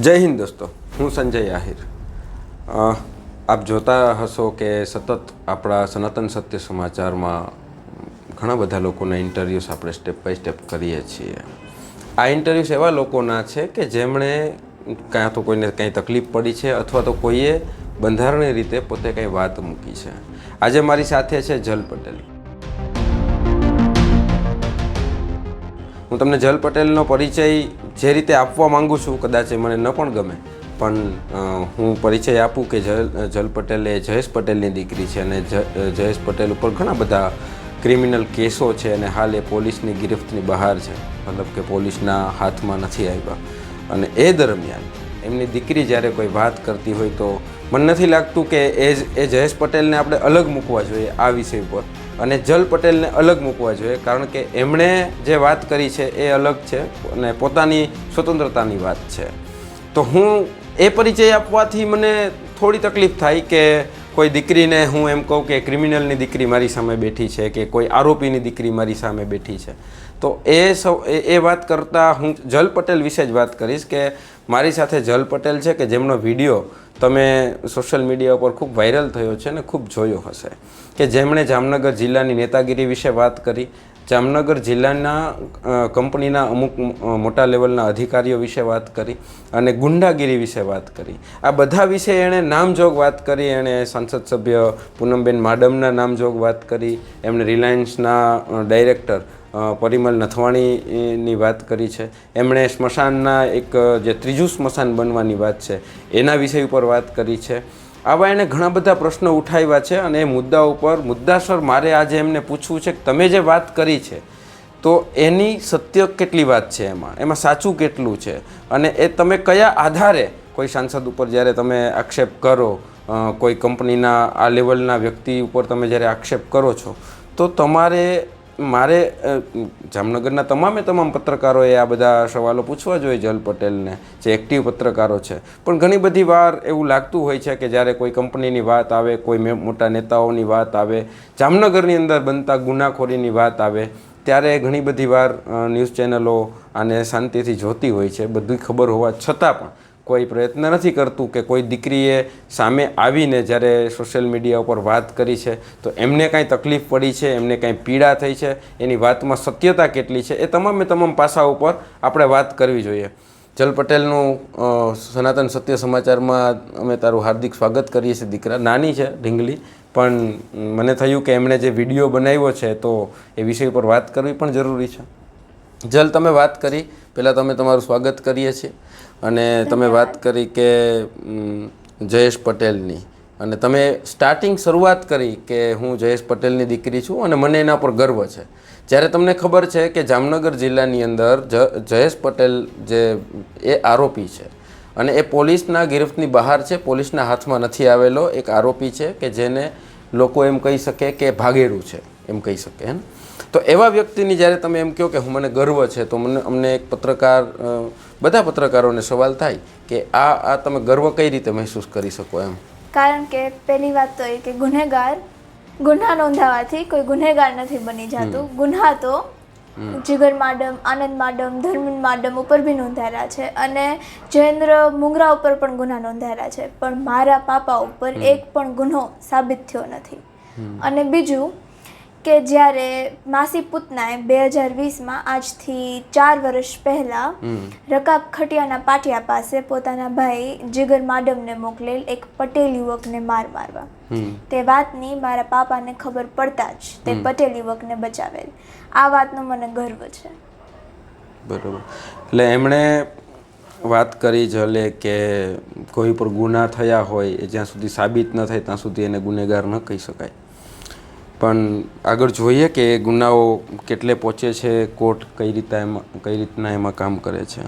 જય હિન્દ દોસ્તો, હું સંજય આહિર. આપ જોતા હશો કે સતત આપણા સનાતન સત્ય સમાચારમાં ઘણા બધા લોકોના ઇન્ટરવ્યૂઝ આપણે સ્ટેપ બાય સ્ટેપ કરીએ છીએ. આ ઇન્ટરવ્યૂઝ એવા લોકોના છે કે જેમણે કાં તો કોઈને કંઈ તકલીફ પડી છે અથવા તો કોઈએ બંધારણીય રીતે પોતે કંઈ વાત મૂકી છે. આજે મારી સાથે છે જલ પટેલ. હું તમને જલ પટેલનો પરિચય જે રીતે આપવા માંગુ છું કદાચ એ મને ન પણ ગમે. પણ હું પરિચય આપું કે જલ જલ પટેલ એ જયેશ પટેલની દીકરી છે અને જયેશ પટેલ ઉપર ઘણા બધા ક્રિમિનલ કેસો છે અને હાલ એ પોલીસની ગિરફ્તની બહાર છે. મતલબ કે પોલીસના હાથમાં નથી આવ્યા. અને એ દરમિયાન એમની દીકરી જ્યારે કોઈ વાત કરતી હોય તો મને નથી લાગતું કે એ એ જયેશ પટેલને આપણે અલગ મૂકવા જોઈએ આ વિષય પર અને જલ પટેલને અલગ મૂકવા જોઈએ, કારણ કે એમણે જે વાત કરી છે એ અલગ છે અને પોતાની સ્વતંત્રતાની વાત છે. તો હું એ પરિચય આપવાથી મને થોડી તકલીફ થાય કે કોઈ દીકરીને હું એમ કહું કે ક્રિમિનલની દીકરી મારી સામે બેઠી છે કે કોઈ આરોપીની દીકરી મારી સામે બેઠી છે. તો એ સૌ એ વાત કરતાં હું જલ પટેલ વિશે જ વાત કરીશ કે મારી સાથે જલ પટેલ છે કે જેમનો વીડિયો તમે સોશિયલ મીડિયા ઉપર ખૂબ વાયરલ થયો છે અને ખૂબ જોયો હશે. કે જેમણે જામનગર જિલ્લાની નેતાગીરી વિશે વાત કરી, જામનગર જિલ્લાના કંપનીના અમુક મોટા લેવલના અધિકારીઓ વિશે વાત કરી અને ગુંડાગીરી વિશે વાત કરી. આ બધા વિશે એણે નામજોગ વાત કરી, એણે સંસદ સભ્ય પૂનમબેન માડમના નામજોગ વાત કરી એમણે રિલાયન્સના ડાયરેક્ટર પરિમલ નથવાણીની વાત કરી છે. એમણે સ્મશાનના એક, જે ત્રીજું સ્મશાન બનવાની વાત છે, એના વિષય ઉપર વાત કરી છે. આવા એણે ઘણા બધા પ્રશ્નો ઉઠાવ્યા છે અને એ મુદ્દા ઉપર, મુદ્દાસર મારે આજે એમને પૂછવું છે કે તમે જે વાત કરી છે, તો એની સત્ય કેટલી વાત છે એમાં? એમાં સાચું કેટલું છે? અને એ તમે કયા આધારે કોઈ સાંસદ ઉપર જ્યારે તમે આક્ષેપ કરો કોઈ કંપનીના આ લેવલના વ્યક્તિ ઉપર તમે જ્યારે આક્ષેપ કરો છો, તો તમારે મારે જામનગરના તમામે તમામ પત્રકારોએ આ બધા સવાલો પૂછવા જોઈએ જલ પટેલને, જે એક્ટિવ પત્રકારો છે. પણ ઘણી બધી વાર એવું લાગતું હોય છે કે જ્યારે કોઈ કંપનીની વાત આવે, કોઈ મોટા નેતાઓની વાત આવે, જામનગરની અંદર બનતા ગુનાખોરીની વાત આવે, ત્યારે ઘણી બધી વાર ન્યૂઝ ચેનલો આને શાંતિથી જોતી હોય છે. બધી ખબર હોવા છતાં પણ કોઈ પ્રયત્ન નથી કરતું કે કોઈ દીકરીએ સામે આવીને જ્યારે સોશિયલ મીડિયા ઉપર વાત કરી છે, તો એમને કાંઈ તકલીફ પડી છે, એમને કાંઈ પીડા થઈ છે, એની વાતમાં સત્યતા કેટલી છે, એ તમામે તમામ પાસા ઉપર આપણે વાત કરવી જોઈએ. જલ પટેલનું સનાતન સત્ય સમાચારમાં અમે તારું હાર્દિક સ્વાગત કરીએ છીએ. દીકરા નાની છે, ઢીંગલી, પણ મને થયું કે એમણે જે વીડિયો બનાવ્યો છે, તો એ વિષય ઉપર વાત કરવી પણ જરૂરી છે. જલ, તમે વાત કરી. પહેલાં તમે તમારું સ્વાગત કરીએ છીએ. અને તમે વાત કરી કે જયેશ પટેલની. અને તમે સ્ટાર્ટિંગ શરૂઆત કરી કે હું જયેશ પટેલની દીકરી છું અને મને એના પર ગર્વ છે. જ્યારે તમને ખબર છે કે જામનગર જિલ્લાની અંદર જ જયેશ પટેલ જે એ આરોપી છે. અને એ પોલીસના ગિરફ્તની બહાર છે પોલીસના હાથમાં નથી આવેલો. એક આરોપી છે કે જેને લોકો એમ કહી શકે કે ભાગેડું છે એમ કહી શકે હે ને? તો એવા વ્યક્તિની જ્યારે તમે એમ કહો કે હું મને ગર્વ છે તો મને અમને એક પત્રકાર બધા પત્રકારોને સવાલ થાય કે આ આ તમે ગર્વ કઈ રીતે મહેસૂસ કરી શકો એમ? કારણ કે પહેલી વાત તો એ કે ગુનેગાર ગુન્હા નોંધાવાથી કોઈ ગુનેગાર નથી બની જતું. ગુન્હા તો જીગર માડમ આનંદ માડમ ધર્મિન માડમ ઉપર બી નોંધાયેલા છે અને જયેન્દ્ર મુંગરા ઉપર પણ ગુના નોંધાયેલા છે. પણ મારા પાપા ઉપર એક પણ ગુનો સાબિત થયો નથી. અને બીજું કે જ્યારે માસી પૂતનાએ બે હજાર વીસમાં આજથી ચાર વર્ષ પહેલાં રકાબ ખટિયાના પાટિયા પાસે પોતાના ભાઈ જીગર માડમને મોકલેલ એક પટેલ યુવકને માર મારવા. તે વાતની મારા પાપાને ખબર પડતા જ તે પટેલ યુવકને બચાવેલ. આ વાતનો મને ગર્વ છે. બરોબર. એટલે એમણે વાત કરી જલે કે કોઈ પર ગુના થયા હોય એ જ્યાં સુધી સાબિત ન થાય ત્યાં સુધી એને ગુનેગાર ન કહી શકાય. પણ આગળ જોઈએ કે એ ગુનાઓ કેટલે પહોંચે છે, કોર્ટ કઈ રીતના એમાં, કઈ રીતના એમાં કામ કરે છે.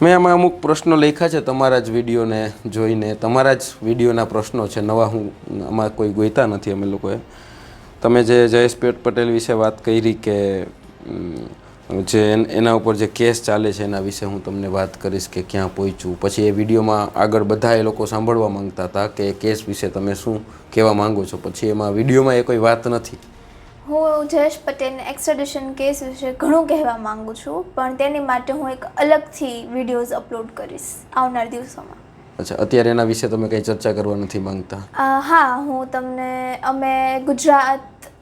મેં આમાં અમુક પ્રશ્નો લખ્યા છે તમારા જ વિડીયોને જોઈને. તમારા જ વિડીયોના પ્રશ્નો છે. નવા હું આમાં કોઈ ગોઈતા નથી અમે લોકોએ. તમે જે જયેશ પેટ પટેલ વિશે વાત કરી કે જે એના ઉપર જે કેસ ચાલે છે એના વિશે હું તમને વાત કરીશ કે ક્યાં પહોંચ્યું. પછી એ વિડીયોમાં આગળ બધા એ લોકો સાંભળવા માંગતા હતા કે કેસ વિશે તમે શું કહેવા માંગો છો? પછી એમાં વિડીયોમાં એ કોઈ વાત નથી. હું જયેશ પટેલને એક્સ્ટ્રેડિશન કેસ વિશે ઘણું કહેવા માંગુ છું, પણ તેની માટે હું એક અલગથી વિડીયોઝ અપલોડ કરીશ આવનાર દિવસોમાં. અચ્છા, અત્યારે એના વિશે તમે કંઈ ચર્ચા કરવા નથી માંગતા? હા, હું તમને, અમે ગુજરાત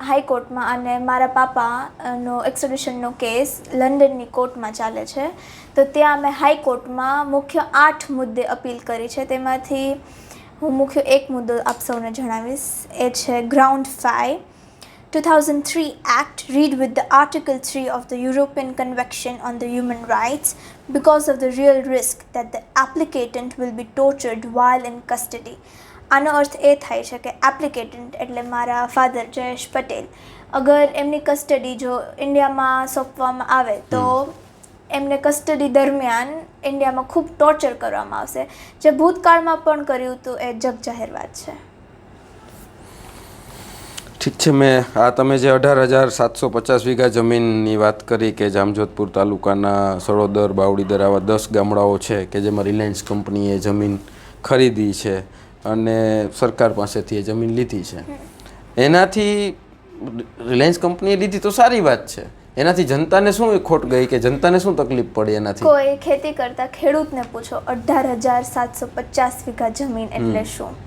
હાઈકોર્ટમાં અને મારા પાપાનો એક્સ્ટ્રેડિશનનો કેસ લંડનની કોર્ટમાં ચાલે છે. તો ત્યાં અમે હાઈકોર્ટમાં મુખ્ય આઠ મુદ્દે અપીલ કરી છે. તેમાંથી હું મુખ્ય એક મુદ્દો આપ સૌને જણાવીશ. એ છે ground five 2003 Act read with the Article 3 of the European Convention on the Human Rights because of the real risk that the applicant will be tortured while in custody. આનો અર્થ એ થાય છે કે એપ્લિકેટન્ટ એટલે મારા ફાધર જયેશ પટેલ અગર એમની કસ્ટડી જો ઇન્ડિયામાં સોંપવામાં આવે તો એમને કસ્ટડી દરમિયાન ઇન્ડિયામાં ખૂબ ટોર્ચર કરવામાં આવશે જે ભૂતકાળમાં પણ કર્યું હતું એ જગજાહેર વાત છે ઠીક છે મેં આ તમે જે અઢાર હજાર સાતસો પચાસ વીઘા જમીનની વાત કરી કે જામજોધપુર તાલુકાના સળોદર બાવડીદર આવા દસ ગામડાઓ છે કે જેમાં રિલાયન્સ કંપનીએ જમીન ખરીદી છે અને સરકાર પાસેથી એ જમીન લીધી છે. એનાથી રિલાયન્સ કંપનીએ લીધી તો સારી વાત છે. એનાથી જનતાને શું ખોટ ગઈ કે જનતાને શું તકલીફ પડી એનાથી? કોઈ ખેતી કરતા ખેડૂતને પૂછો અઢાર હજાર સાતસો પચાસ વીઘા જમીન એટલે શું?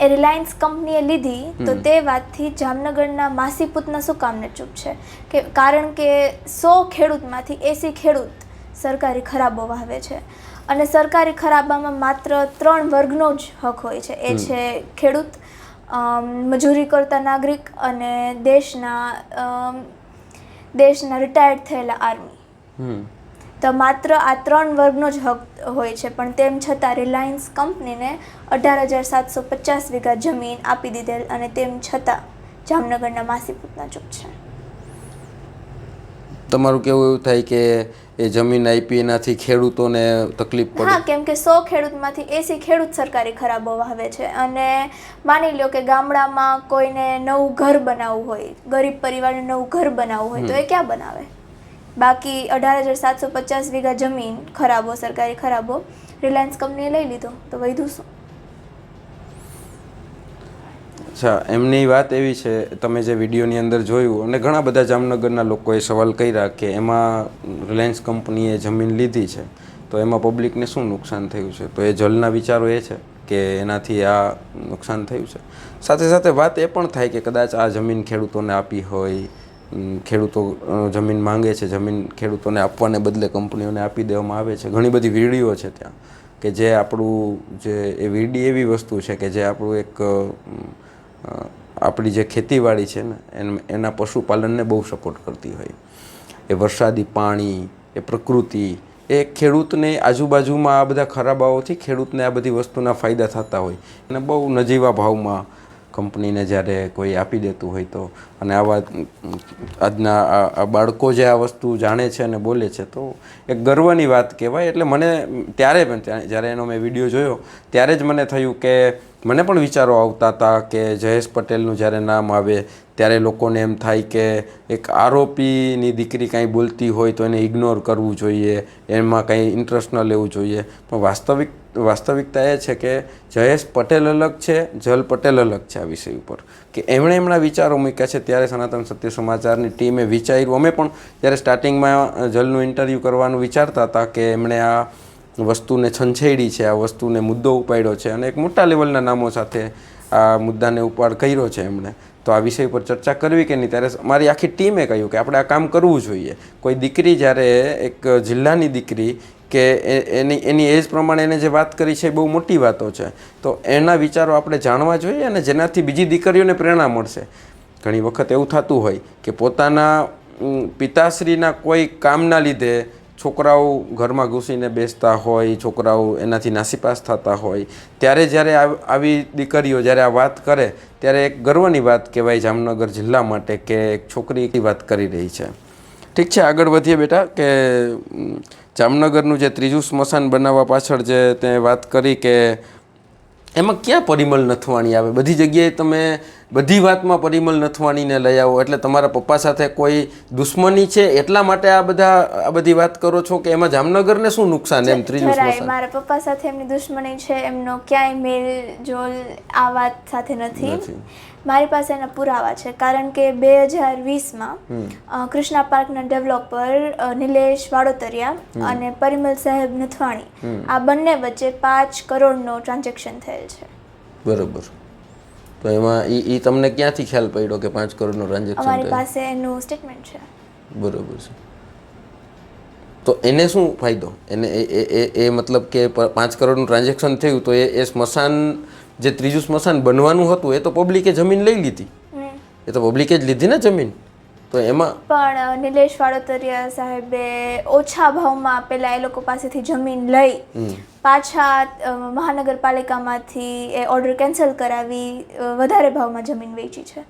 એ રિલાયન્સ કંપનીએ લીધી તો તે વાતથી જામનગરના માસી પૂતના શું કામને ચૂપ છે? કે કારણ કે સો ખેડૂતમાંથી એસી ખેડૂત સરકારી ખરાબો વાવે છે. અને સરકારી ખરાબામાં માત્ર ત્રણ વર્ગનો જ હક હોય છે. એ છે ખેડૂત મજૂરી કરતા નાગરિક અને દેશના દેશના રિટાયર્ડ થયેલા આર્મી તો માત્ર આ ત્રણ વર્ગનો જ હક હોય છે પણ તેમ છતાં રિલાયન્સ કંપનીને અઢાર હજાર સાતસો પચાસ વીઘા જમીન આપી દીધેલ અને તેમ છતાં જામનગરના માસીપુતના ચૂક છે. તમારું કેવું એવું થાય કે એ જમીન આપી એનાથી ખેડૂતોને તકલીફ પડે? હા કેમ કે સો ખેડૂતમાંથી એસી ખેડૂત સરકારી ખરાબો વાવે છે અને માની લો કે ગામડામાં કોઈને નવું ઘર બનાવવું હોય ગરીબ પરિવારને નવું ઘર બનાવવું હોય તો એ ક્યાં બનાવે? બાકી અઢાર હજાર સાતસો પચાસ વીઘા જમીન ખરાબો, સરકારી ખરાબો, રિલાયન્સ કંપનીએ લઈ લીધો, તો વધુ શું? અચ્છા, એમની વાત એવી છે, તમે જે વિડીયોની અંદર જોયું, અને ઘણા બધા જામનગરના લોકોએ સવાલ કર્યા કે એમાં રિલાયન્સ કંપનીએ જમીન લીધી છે, તો એમાં પબ્લિકને શું નુકસાન થયું છે? તો એ જલના વિચારો એ છે કે એનાથી આ નુકસાન થયું છે. સાથે સાથે વાત એ પણ થાય કે કદાચ આ જમીન ખેડૂતોને આપી હોય ખેડૂતો જમીન માંગે છે, જમીન ખેડૂતોને આપવાને બદલે કંપનીઓને આપી દેવામાં આવે છે. ઘણી બધી વીડીઓ છે ત્યાં કે જે આપણું જે, એ વીડી એવી વસ્તુ છે કે જે આપણું એક આપણી જે ખેતીવાડી છે ને, એન- એના પશુપાલનને બહુ સપોર્ટ કરતી હોય. એ વરસાદી પાણી, એ પ્રકૃતિ, એ ખેડૂતને આજુબાજુમાં આ બધા ખરાબાઓથી ખેડૂતને આ બધી વસ્તુના ફાયદા થતા હોય. અને બહુ નજીવા ભાવમાં કંપનીને જ્યારે કોઈ આપી દેતું હોય તો અને આવા આજના આ- બાળકો જે આ વસ્તુ જાણે છે અને બોલે છે, તો એક ગર્વની વાત કહેવાય. એટલે મને ત્યારે પણ જ્યારે એનો મેં વીડિયો જોયો, ત્યારે જ મને થયું કે મને પણ વિચારો આવતા હતા કે જયેશ પટેલનું જ્યારે નામ આવે, ત્યારે લોકોને એમ થાય કે એક આરોપીની દીકરી કાંઈ બોલતી હોય તો એને ઇગ્નોર કરવું જોઈએ, એમાં કંઈ ઇન્ટરેસ્ટ ન લેવું જોઈએ. પણ વાસ્તવિક વાસ્તવિકતા એ છે કે જયેશ પટેલ અલગ છે, જલ પટેલ અલગ છે આ વિષય ઉપર. કે એમણે એમના વિચારો મૂક્યા છે, ત્યારે સનાતન સત્ય સમાચારની ટીમે વિચાર્યું. અમે પણ જ્યારે સ્ટાર્ટિંગમાં જલનું ઇન્ટરવ્યૂ કરવાનું વિચારતા હતા કે એમણે આ વસ્તુને છંછેડી છે, આ વસ્તુને મુદ્દો ઉપાડ્યો છે અને એક મોટા લેવલના નામો સાથે આ મુદ્દાને ઉપાડ કર્યો છે એમણે. તો આ વિષય પર ચર્ચા કરવી કે નહીં? ત્યારે મારી આખી ટીમે કહ્યું કે આપણે આ કામ કરવું જોઈએ. કોઈ દીકરી જ્યારે એક જિલ્લાની દીકરી કે એની એની એજ પ્રમાણે એને જે વાત કરી છે એ બહુ મોટી વાતો છે. તો એના વિચારો આપણે જાણવા જોઈએ અને જેનાથી બીજી દીકરીઓને પ્રેરણા મળશે. ઘણી વખત એવું થતું હોય કે પોતાના પિતાશ્રીના કોઈ કામના લીધે છોકરાઓ ઘરમાં ઘૂસીને બેસતા હોય, છોકરાઓ એનાથી નાસીપાસ થતા હોય, ત્યારે જ્યારે આવ- દીકરીઓ જ્યારે આ વાત કરે, ત્યારે એક ગર્વની વાત કહેવાય જામનગર જિલ્લા માટે કે એક છોકરી વાત કરી રહી છે. ઠીક છે, આગળ વધીએ બેટા કે જામનગરનું જે ત્રીજું સ્મશાન બનાવવા પાછળ જે તે વાત કરી કે એમાં ક્યાં પરિમલ નથવાણી આવે? બધી જગ્યાએ તમે બધી વાતમાં પરિમલ નથવાણીને લઈ આવો. એટલે તમારા પપ્પા સાથે કોઈ દુશ્મની છે? એટલા માટે આ બધા આ બધી વાત કરો છો કે એમાં જામનગરને શું નુકસાન એમ ત્રીજું સ્મશાન? મારા પપ્પા સાથે એમની દુશ્મની છે. એમનો ક્યાંય મેલ જોલ આ વાત સાથે નથી. મારી પાસે એના પુરાવા છે. કારણ કે બે હજાર વીસમાં કૃષ્ણા પાર્કના ડેવલપર નિલેશ વાડોતરિયા અને પરિમલ સાહેબ નથવાણી આ બંને વચ્ચે પાંચ કરોડનો ટ્રાન્ઝેક્શન થયેલ છે. બરોબર. તો એમાં ઈ ઈ તમને ક્યાંથી ખ્યાલ પડ્યો કે પાંચ કરોડનું ટ્રાન્ઝેક્શન અમારી પાસે એનું સ્ટેટમેન્ટ છે. બરોબર છે. તો એને શું ફાયદો? એને એ એ- એ એ મતલબ કે પાંચ કરોડનું ટ્રાન્ઝેક્શન થયું તો એ એ સ્મશાન જે ત્રીજું સ્મશાન બનવાનું હતું એ તો પબ્લિકે જમીન લઈ લીધી. એ તો પબ્લિકે જ લીધી ને જમીન? તો એમાં પણ નિલેશ વાડોતરિયા સાહેબે ઓછા ભાવમાં પેલા એ લોકો પાસેથી જમીન લઈ પાછા મહાનગરપાલિકામાંથી એ ઓર્ડર કેન્સલ કરાવી વધારે ભાવમાં જમીન વેચી છે.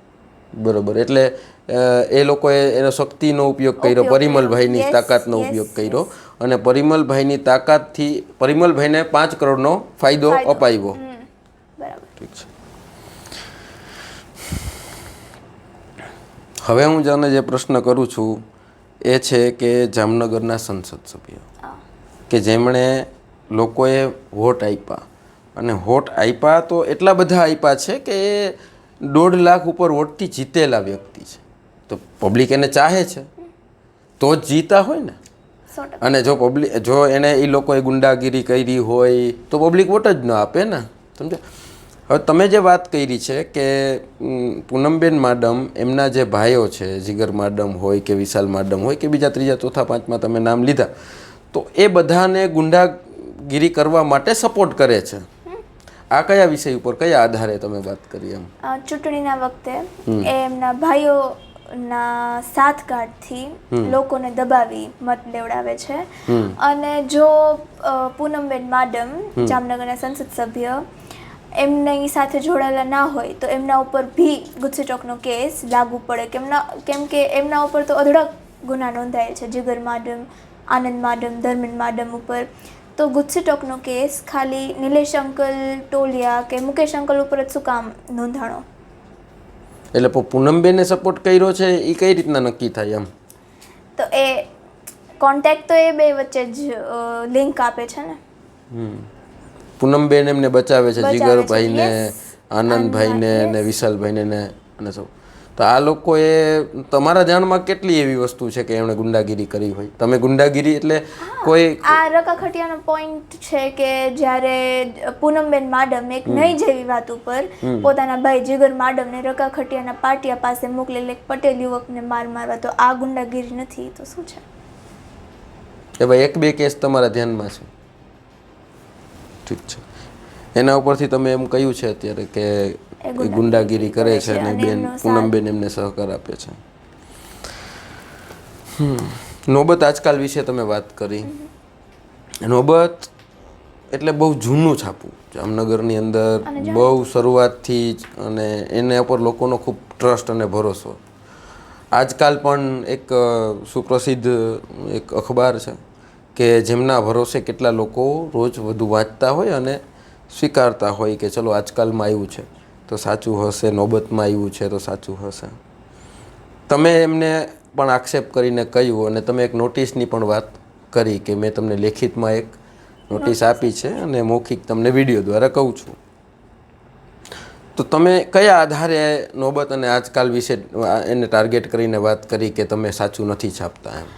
બરોબર. એટલે એ લોકોએ એનો શક્તિનો ઉપયોગ કર્યો પરિમલભાઈની તાકાતનો ઉપયોગ કર્યો અને પરિમલભાઈની તાકાતથી પરિમલભાઈને પાંચ કરોડનો ફાયદો. અપાવ્યો. ઠીક છે. હવે હું જાને જે પ્રશ્ન કરું છું એ છે કે જામનગરના સંસદ સભ્ય. કે જેમણે લોકોએ વોટ આપ્યા. અને વોટ આપ્યા તો એટલા બધા આપ્યા છે કે એ દોઢ લાખ ઉપર વોટથી જીતેલા વ્યક્તિ છે. તો પબ્લિક એને ચાહે છે. તો જ જીતા હોય ને. અને જો પબ્લિક જો એને એ લોકોએ ગુંડાગીરી કરી હોય તો પબ્લિક વોટ જ ન આપે ને. સમજે હવે તમે જે વાત કરી છે કે પૂનમબેન માડમ એમના જે ભાઈઓ છે જીગર માડમ હોય કે વિશાલ માડમ હોય કે બીજા ત્રીજા ચોથા પાંચમાં તમે નામ લીધા તો એ બધાને ગુંડાગીરી કરવા માટે સપોર્ટ કરે છે. આ કયા વિષય ઉપર કયા આધારે તમે વાત કરી એમ? ચૂંટણીના વખતે એમના ભાઈઓ ના સાથગાંઠથી લોકોને દબાવી મત લેવડાવે છે. અને જો પૂનમબેન માડમ જામનગરના સંસદ સભ્ય એમની સાથે જોડાયેલા ના હોય તો એમના ઉપર ભી ગુસ્સીટોકનો કેસ લાગુ પડે. કેમના કેમ કે એમના ઉપર તો અધડક ગુના નોંધાયેલ છે. જીગર માડમ આનંદ માડમ ધર્મેન્દ્ર માડમ ઉપર. તો ગુસ્સીટોકનો કેસ ખાલી નિલેશ અંકલ ટોલિયા કે મુકેશ અંકલ ઉપર જ શું કામ નોંધાણો? એટલે પ- પૂનમબેને સપોર્ટ કર્યો છે એ કઈ રીતના નક્કી થાય એમ? તો એ કોન્ટેક્ટ તો એ બે વચ્ચે જ લિંક આપે છે ને. પૂનમબેન એમને બચાવે છે જીગરભાઈને આનંદભાઈને ને વિશાલભાઈને ને અને સૌ. તો આ લોકોએ તમારા જાણમાં કેટલી એવી વસ્તુ છે કે એમણે ગુંડાગીરી કરી હોય? તમે ગુંડાગીરી એટલે કોઈ આ રકાખટિયાનો પોઈન્ટ છે કે જ્યારે પૂનમબેન માડમ એક નહીં જેવી વાત ઉપર પોતાના ભાઈ જીગર માડમને રકાખટિયાના પાટિયા પાસે મોકલેલ એક પટેલ યુવકને માર મારવા તો આ ગુંડાગીરી નથી તો શું છે? એવા એક બે કેસ તમારા ધ્યાનમાં છે. ઠીક છે. એના ઉપરથી તમે એમ કહ્યું છે અત્યારે કે એ ગુંડાગીરી કરે છે અને બેન પૂનમબેન એમને સહકાર આપે છે. નોબત આજકાલ વિશે તમે વાત કરી. નોબત એટલે બહુ જૂનું છાપું. જામનગરની અંદર બહુ શરૂઆતથી જ અને એના ઉપર લોકોનો ખૂબ ટ્રસ્ટ અને ભરોસો. આજકાલ પણ એક સુપ્રસિદ્ધ એક અખબાર છે કે જેમના ભરોસે કેટલા લોકો રોજ વધુ વાંચતા હોય અને સ્વીકારતા હોય કે ચલો આજકાલમાં આવ્યું છે. તો સાચું હશે નોબતમાં આવ્યું છે તો સાચું હશે. તમે એમને પણ આક્ષેપ કરીને કહ્યું અને તમે એક નોટિસની પણ વાત કરી કે મેં તમને લેખિતમાં એક નોટિસ આપી છે અને મૌખિક તમને વીડિયો દ્વારા કહું છું. તો તમે કયા આધારે નોબત અને આજકાલ વિશે એને ટાર્ગેટ કરીને વાત કરી કે તમે સાચું નથી છાપતા એમ?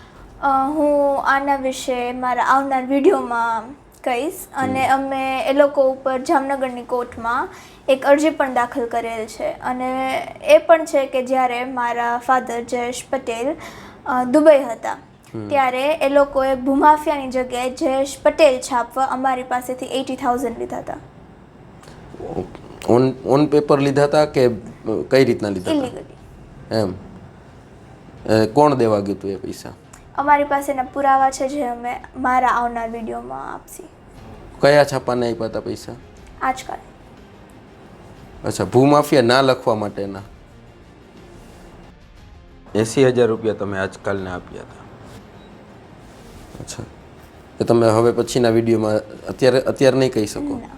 હું આના વિશે મારા આવનાર વિડીયોમાં કહીશ. અને અમે એ લોકો ઉપર જામનગરની કોર્ટમાં એક અરજી પણ દાખલ કરેલ છે. અને એ પણ છે કે જ્યારે મારા ફાધર જયેશ પટેલ દુબઈ હતા ત્યારે એ લોકોએ ભૂમાફિયાની જગ્યાએ જયેશ પટેલ છાપવા અમારી પાસેથી એટી થાઉઝન્ડ લીધા હતા. ઓન ઓન પેપર લીધા હતા કે કઈ રીતના લીધા એમ. કોણ દેવા ગયું હતું એ પૈસા? અમારી પાસેના પુરાવા છે જે અમે મારા આવનાર વિડીયોમાં આપશી. કયા છાપાને આપ્યા હતા પૈસા? આજકાલ. અચ્છા ભૂમાફિયા ના લખવા માટેના? એંસી હજાર રૂપિયા તમે આજકાલને આપ્યા હતા અચ્છા. તો તમે હવે પછીના વિડીયોમાં અત્યારે અત્યારે નહીં કહી શકો? ના.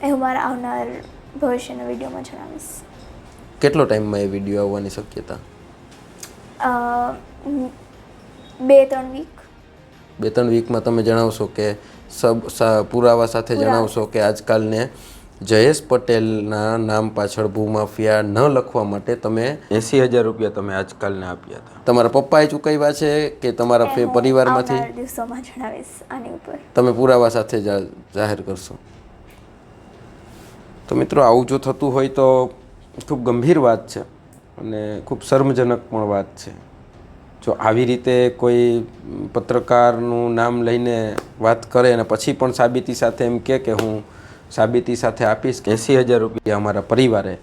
એ હું મારા આવનાર ભવિષ્યના વિડીયોમાં જણાવીશ. કેટલો ટાઈમમાં એ વીડિયો આવવાની શક્યતા? બે ત્રણ વીક બે ત્રણ વીકમાં તમે જણાવશો કે સબ સા- પુરાવા સાથે જણાવશો કે આજકાલને જયેશ પટેલના નામ પાછળ ભૂમાફિયા ન લખવા માટે તમે એંસી હજાર રૂપિયા તમે આજકાલને આપ્યા હતા. તમારા પપ્પાએ ચૂકવ્યા છે કે તમારા પરિવારમાંથી? દિવસોમાં જણાવીશ આની ઉપર. તમે પુરાવા સાથે જા- જાહેર કરશો. તો મિત્રો આવું જો થતું હોય તો ખૂબ ગંભીર વાત છે અને ખૂબ શર્મજનક પણ વાત છે. જો આવી રીતે કોઈ પત્રકારનું નામ લઈને વાત કરે અને પછી પણ સાબિતી સાથે એમ કહે કે હું સાબિતી સાથે આપીશ કે એંસી હજાર રૂપિયા અમારા પરિવારે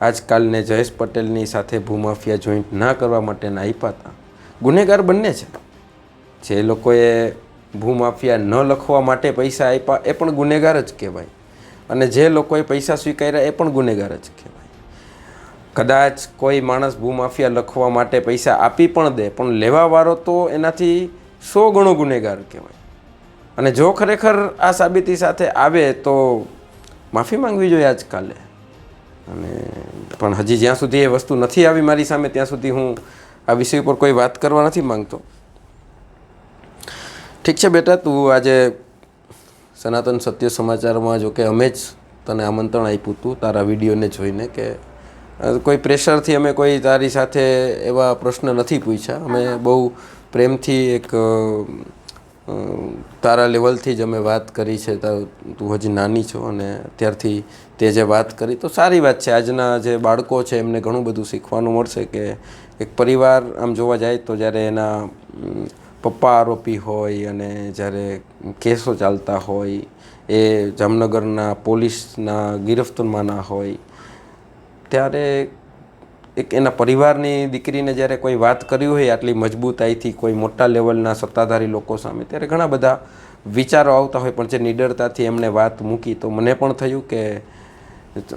આજકાલને જયેશ પટેલની સાથે ભૂમાફિયા જોઈન્ટ ના કરવા માટેના આપ્યા હતા. ગુનેગાર બંને છે. જે લોકોએ ભૂમાફિયા ન લખવા માટે પૈસા આપ્યા એ પણ ગુનેગાર જ કહેવાય. અને જે લોકોએ પૈસા સ્વીકાર્યા એ પણ ગુનેગાર જ કહેવાય. કદાચ કોઈ માણસ ભૂમાફિયા લખવા માટે પૈસા આપી પણ દે, પણ લેવાવાળો તો એનાથી સો ગણો ગુનેગાર કહેવાય. અને જો ખરેખર આ સાબિતી સાથે આવે તો માફી માંગવી જોઈએ આજકાલે. અને પણ હજી જ્યાં સુધી એ વસ્તુ નથી આવી મારી સામે, ત્યાં સુધી હું આ વિષય ઉપર કોઈ વાત કરવા નથી માંગતો. ઠીક છે બેટા, તું આજે સનાતન સત્ય સમાચારમાં જો કે અમે જ તને આમંત્રણ આપ્યું હતું તારા વિડીયોને જોઈને કે કોઈ પ્રેશરથી અમે કોઈ તારી સાથે એવા પ્રશ્ન નથી પૂછ્યા. અમે બહુ પ્રેમથી એક તારા લેવલથી જ અમે વાત કરી છે. તા- હજી નાની છો અને ત્યારથી તે જે વાત કરી, તો સારી વાત છે. આજના જે બાળકો છે, એમને ઘણું બધું શીખવાનું મળશે કે એક પરિવાર આમ જોવા જાય તો જ્યારે એના પપ્પા આરોપી હોય અને જ્યારે કેસો ચાલતા હોય, એ જામનગરના પોલીસના ગિરફ્તમાંના હોય ત્યારે એક એના પરિવારની દીકરીને જ્યારે કોઈ વાત કરી હોય, આટલી મજબૂતાઈથી કોઈ મોટા લેવલના સત્તાધારી લોકો સામે, ત્યારે ઘણા બધા વિચારો આવતા હોય, પણ જે નિડરતાથી એમણે વાત મૂકી, તો મને પણ થયું કે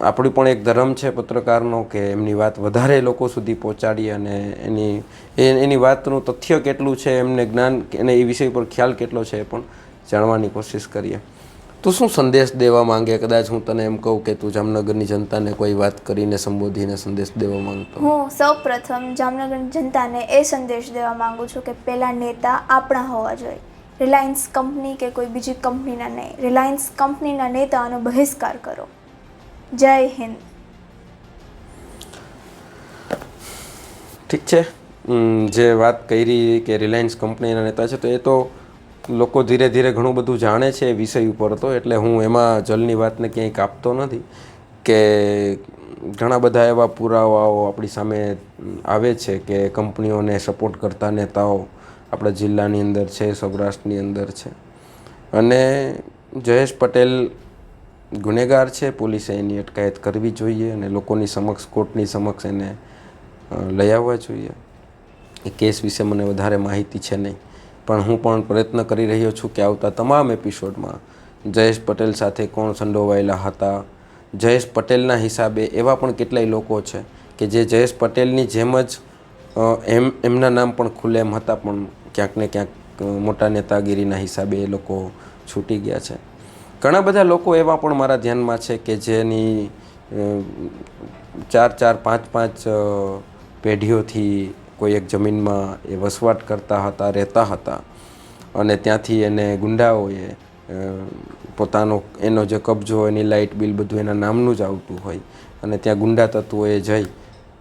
આપણું પણ એક ધર્મ છે પત્રકારનો, કે એમની વાત વધારે લોકો સુધી પહોંચાડી અને એની એની વાતનું તથ્ય કેટલું છે, એમને જ્ઞાન, એને એ વિષય પર ખ્યાલ કેટલો છે એ પણ જાણવાની કોશિશ કરીએ. તું શું સંદેશ દેવા માંગે? કદાચ હું તને એમ કહું કે તું જામનગરની જનતાને કોઈ વાત કરીને સંબોધીને સંદેશ દેવા માંગતો. હું સૌપ્રથમ જામનગરની જનતાને એ સંદેશ દેવા માંગુ છું કે પહેલા નેતા આપણા હોવા જોઈએ. રિલાયન્સ કંપની કે કોઈ બીજી કંપનીના નહીં. રિલાયન્સ કંપનીના નેતાનો બહિષ્કાર કરો. જય હિન્દ. ઠીક છે. જે વાત કરી કે રિલાયન્સ કંપનીના નેતા છે તો એ તો લોકો ધીરે ધીરે ઘણું બધું જાણે છે વિષય ઉપર તો, એટલે હું એમાં જલની વાતને ક્યાંય કાપતો નથી કે ઘણા બધા એવા પુરાવાઓ આપણી સામે આવે છે કે કંપનીઓને સપોર્ટ કરતા નેતાઓ આપણા જિલ્લાની અંદર છે, સૌરાષ્ટ્રની અંદર છે. અને જયેશ પટેલ ગુનેગાર છે, પોલીસે એની અટકાયત કરવી જોઈએ અને લોકોની સમક્ષ, કોર્ટની સમક્ષ એને લઈ આવવા જોઈએ. એ કેસ વિશે મને વધારે માહિતી છે નહીં. પણ હું પણ પ્રયત્ન કરી રહ્યો છું કે આવતા તમામ એપિસોડમાં જયેશ પટેલ સાથે કોણ સંડોવાયેલા હતા? જયેશ પટેલના હિસાબે એવા પણ કેટલાય લોકો છે કે જે જયેશ પટેલની જેમ જ એમ, એમના નામ પણ ખુલ્લેમ હતા, પણ ક્યાંક ને ક્યાંક મોટા નેતાગીરીના હિસાબે એ લોકો છૂટી ગયા છે. ઘણા બધા લોકો એવા પણ મારા ધ્યાનમાં છે કે જેની ચાર ચાર પાંચ પાંચ પેઢીઓથી કોઈ એક જમીનમાં એ વસવાટ કરતા હતા, રહેતા હતા અને ત્યાંથી એને ગુંડાઓએ પોતાનો એનો જે કબજો, એની લાઇટ બિલ બધું એના નામનું જ આવતું હોય અને ત્યાં ગુંડા તત્વોએ જઈ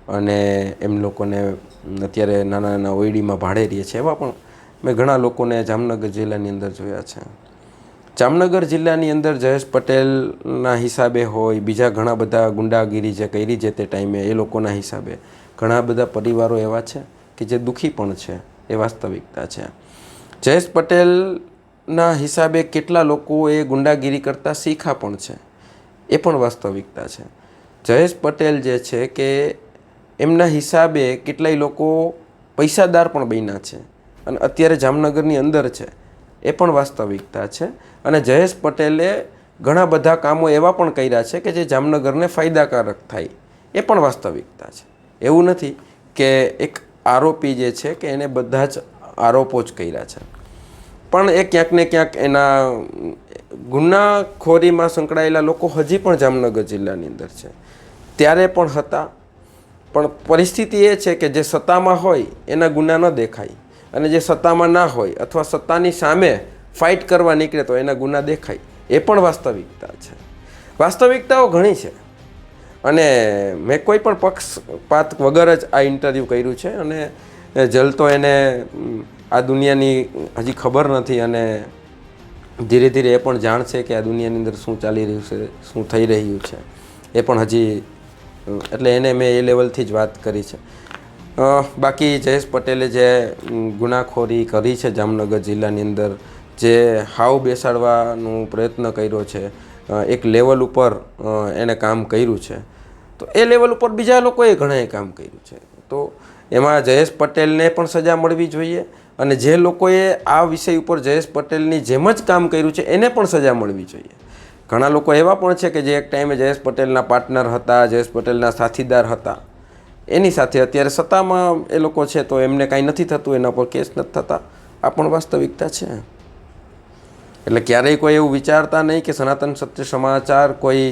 અને એમ લોકોને અત્યારે નાના નાના ઓયડીમાં ભાડે રહીએ છે એવા પણ મેં ઘણા લોકોને જામનગર જિલ્લાની અંદર જોયા છે. જામનગર જિલ્લાની અંદર જયેશ પટેલના હિસાબે હોય, બીજા ઘણા બધા ગુંડાગીરી જે કરી જે તે ટાઈમે એ લોકોના હિસાબે ઘણા બધા પરિવારો એવા છે કે જે દુઃખી પણ છે, એ વાસ્તવિકતા છે. જયેશ પટેલના હિસાબે કેટલા લોકો એ ગુંડાગીરી કરતા શીખા પણ છે, એ પણ વાસ્તવિકતા છે. જયેશ પટેલ જે છે કે એમના હિસાબે કેટલાય લોકો પૈસાદાર પણ બન્યા છે અને અત્યારે જામનગરની અંદર છે, એ પણ વાસ્તવિકતા છે. અને જયેશ પટેલે ઘણા બધા કામો એવા પણ કર્યા છે કે જે જામનગરને ફાયદાકારક થાય, એ પણ વાસ્તવિકતા છે. એવું નથી કે એક આરોપી જે છે કે એને બધા જ આરોપો જ કર્યા છે. પણ એ ક્યાંક ને ક્યાંક એના ગુનાખોરીમાં સંકળાયેલા લોકો હજી પણ જામનગર જિલ્લાની અંદર છે. ત્યારે પણ હતા. પણ પરિસ્થિતિ એ છે કે જે સત્તામાં હોય એના ગુના ન દેખાય. અને જે સત્તામાં ના હોય અથવા સત્તાની સામે ફાઇટ કરવા નીકળે તો એના ગુના દેખાય. એ પણ વાસ્તવિકતા છે. વાસ્તવિકતાઓ ઘણી છે. અને મેં કોઈ પણ પક્ષપાત વગર જ આ ઇન્ટરવ્યૂ કર્યું છે અને જલતો એને આ દુનિયાની હજી ખબર નથી અને ધીરે ધીરે એ પણ જાણશે કે આ દુનિયાની અંદર શું ચાલી રહ્યું છે, શું થઈ રહ્યું છે. એ પણ હજી એટલે એને મેં એ લેવલથી જ વાત કરી છે. બાકી જયેશ પટેલે જે ગુનાખોરી કરી છે જામનગર જિલ્લાની અંદર, જે હાવ બેસાડવાનો પ્રયત્ન કર્યો છે એક લેવલ ઉપર એણે કામ કર્યું છે. તો એ લેવલ ઉપર બીજા લોકોએ ઘણાએ કામ કર્યું છે. તો એમાં જયેશ પટેલને પણ સજા મળવી જોઈએ અને જે લોકોએ આ વિષય ઉપર જયેશ પટેલની જેમ જ કામ કર્યું છે, એને પણ સજા મળવી જોઈએ. ઘણા લોકો એવા પણ છે કે જે એક ટાઈમે જયેશ પટેલના પાર્ટનર હતા, જયેશ પટેલના સાથીદાર હતા. એની સાથે અત્યારે સત્તામાં એ લોકો છે તો એમને કાંઈ નથી થતું, એના પર કેસ નથી થતા. આ પણ વાસ્તવિકતા છે. એટલે ક્યારેય કોઈ એવું વિચારતા નહીં કે સનાતન સત્ય સમાચાર કોઈ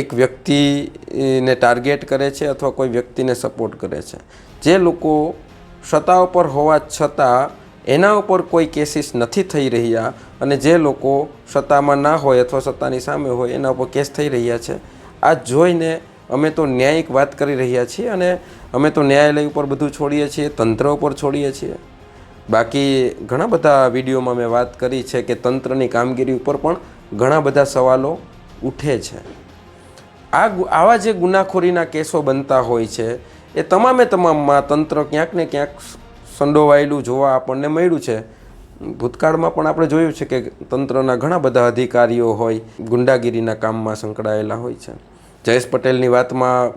એક વ્યક્તિને ટાર્ગેટ કરે છે અથવા કોઈ વ્યક્તિને સપોર્ટ કરે છે. જે લોકો સત્તા ઉપર હોવા છતાં એના ઉપર કોઈ કેસીસ નથી થઈ રહ્યા અને જે લોકો સત્તામાં ના હોય અથવા સત્તાની સામે હોય એના ઉપર કેસ થઈ રહ્યા છે, આ જોઈને અમે તો ન્યાયિક વાત કરી રહ્યા છીએ અને અમે તો ન્યાયાલય ઉપર બધું છોડીએ છીએ, તંત્ર ઉપર છોડીએ છીએ. બાકી ઘણા બધા વિડીયોમાં મેં વાત કરી છે કે તંત્રની કામગીરી ઉપર પણ ઘણા બધા સવાલો ઉઠે છે. આ આવા જે ગુનાખોરીના કેસો બનતા હોય છે, એ તમામે તમામમાં તંત્ર ક્યાંક ને ક્યાંક સંડોવાયેલું જોવા આપણને મળ્યું છે. ભૂતકાળમાં પણ આપણે જોયું છે કે તંત્રના ઘણા બધા અધિકારીઓ હોય, ગુંડાગીરીના કામમાં સંકળાયેલા હોય છે. જયેશ પટેલની વાતમાં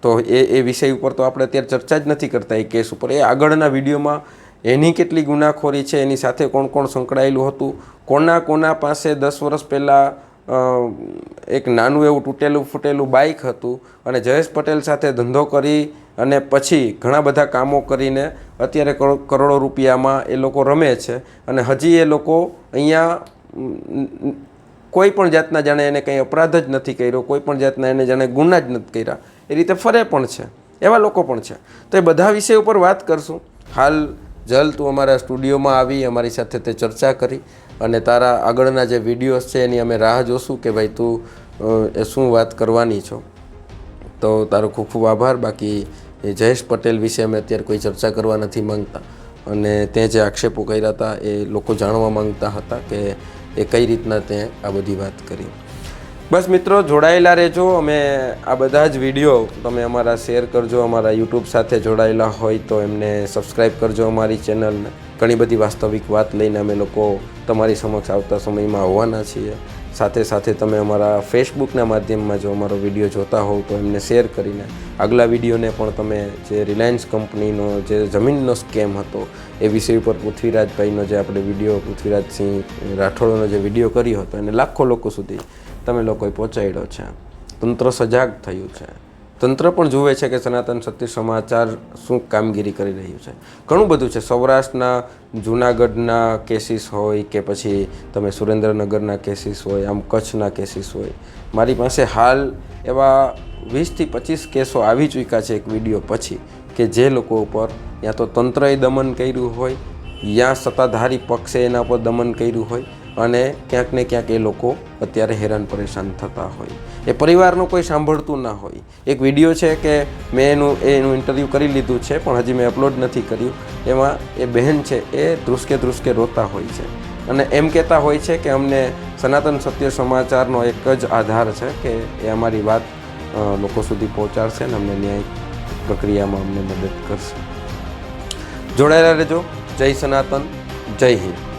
તો એ એ વિષય ઉપર તો આપણે અત્યારે ચર્ચા જ નથી કરતા. એ કેસ ઉપર, એ આગળના વિડીયોમાં એની કેટલી ગુનાખોરી છે, એની સાથે કોણ કોણ સંકળાયેલું હતું, કોના કોના પાસે દસ વર્ષ પહેલાં એક નાનું એવું તૂટેલું ફૂટેલું બાઇક હતું અને જયેશ પટેલ સાથે ધંધો કરી અને પછી ઘણા બધા કામો કરીને અત્યારે કરો- કરોડો રૂપિયામાં એ લોકો રમે છે અને હજી એ લોકો અહીંયા કોઈ પણ જાતના જાણે એને કંઈ અપરાધ જ નથી કર્યો, કોઈ પણ જાતના એને જાણે ગુના જ નથી કર્યા. એ રીતે ફરે પણ છે, એવા લોકો પણ છે. તો એ બધા વિષય ઉપર વાત કરશું. હાલ જલ તું અમારા સ્ટુડિયોમાં આવી, અમારી સાથે તે ચર્ચા કરી અને તારા આગળના જે વિડીયોઝ છે એની અમે રાહ જોશું કે ભાઈ તું એ શું વાત કરવાની છો. તો તારો ખૂબ ખૂબ આભાર. બાકી જયેશ પટેલ વિશે અમે અત્યારે કોઈ ચર્ચા કરવા નથી માંગતા. અને તે જે આક્ષેપો કર્યા હતા એ લોકો જાણવા માંગતા હતા કે એ કઈ રીતના તે આ બધી વાત કરી. બસ મિત્રો, જોડાયેલા રહેજો. અમે આ બધા જ વીડિયો તમે અમારા શેર કરજો, અમારા યુટ્યુબ સાથે જોડાયેલા હોય તો એમને સબસ્ક્રાઈબ કરજો અમારી ચેનલને ઘણી બધી વાસ્તવિક વાત લઈને અમે લોકો તમારી સમક્ષ આવતા સમયમાં હોવાના છીએ. સાથે સાથે તમે અમારા ફેસબુકના માધ્યમમાં જો અમારો વીડિયો જોતા હોવ તો એમને શેર કરીને. આગલા વિડીયોને પણ તમે જે રિલાયન્સ કંપનીનો જે જમીનનો સ્કેમ હતો, એ વિષય ઉપર પૃથ્વીરાજભાઈનો જે આપણે વીડિયો પૃથ્વીરાજસિંહ રાઠોડનો જે વીડિયો કર્યો હતો, એને લાખો લોકો સુધી તમે લોકોએ પહોંચાડ્યો છે. તંત્ર સજાગ થયું છે. તંત્ર પણ જુએ છે કે સનાતન સત્ય સમાચાર શું કામગીરી કરી રહ્યું છે. ઘણું બધું છે. સૌરાષ્ટ્રના જૂનાગઢના કેસીસ હોય કે પછી તમે સુરેન્દ્રનગરના કેસીસ હોય, આમ કચ્છના કેસીસ હોય. મારી પાસે હાલ એવા વીસથી પચીસ કેસો આવી ચૂક્યા છે એક વીડિયો પછી કે જે લોકો ઉપર યા તો તંત્રએ દમન કર્યું હોય, યા સત્તાધારી પક્ષે એના પર દમન કર્યું હોય અને ક્યાંક ને ક્યાંક એ લોકો અત્યારે હેરાન પરેશાન થતા હોય. એ પરિવારનું કોઈ સાંભળતું ના હોય. એક વીડિયો છે કે મેં એનું એનું ઇન્ટરવ્યૂ કરી લીધું છે, પણ હજી મેં અપલોડ નથી કર્યું. એમાં એ બહેન છે, એ ધ્રુસકે ધ્રુસકે રોતા હોય છે. અને એમ કહેતા હોય છે કે અમને સનાતન સત્ય સમાચારનો એક જ આધાર છે કે એ અમારી વાત લોકો સુધી પહોંચાડશે અને અમને ન્યાય પ્રક્રિયામાં અમને મદદ કરશે. જોડાયેલા રહેજો. જય સનાતન, જય હિન્દ.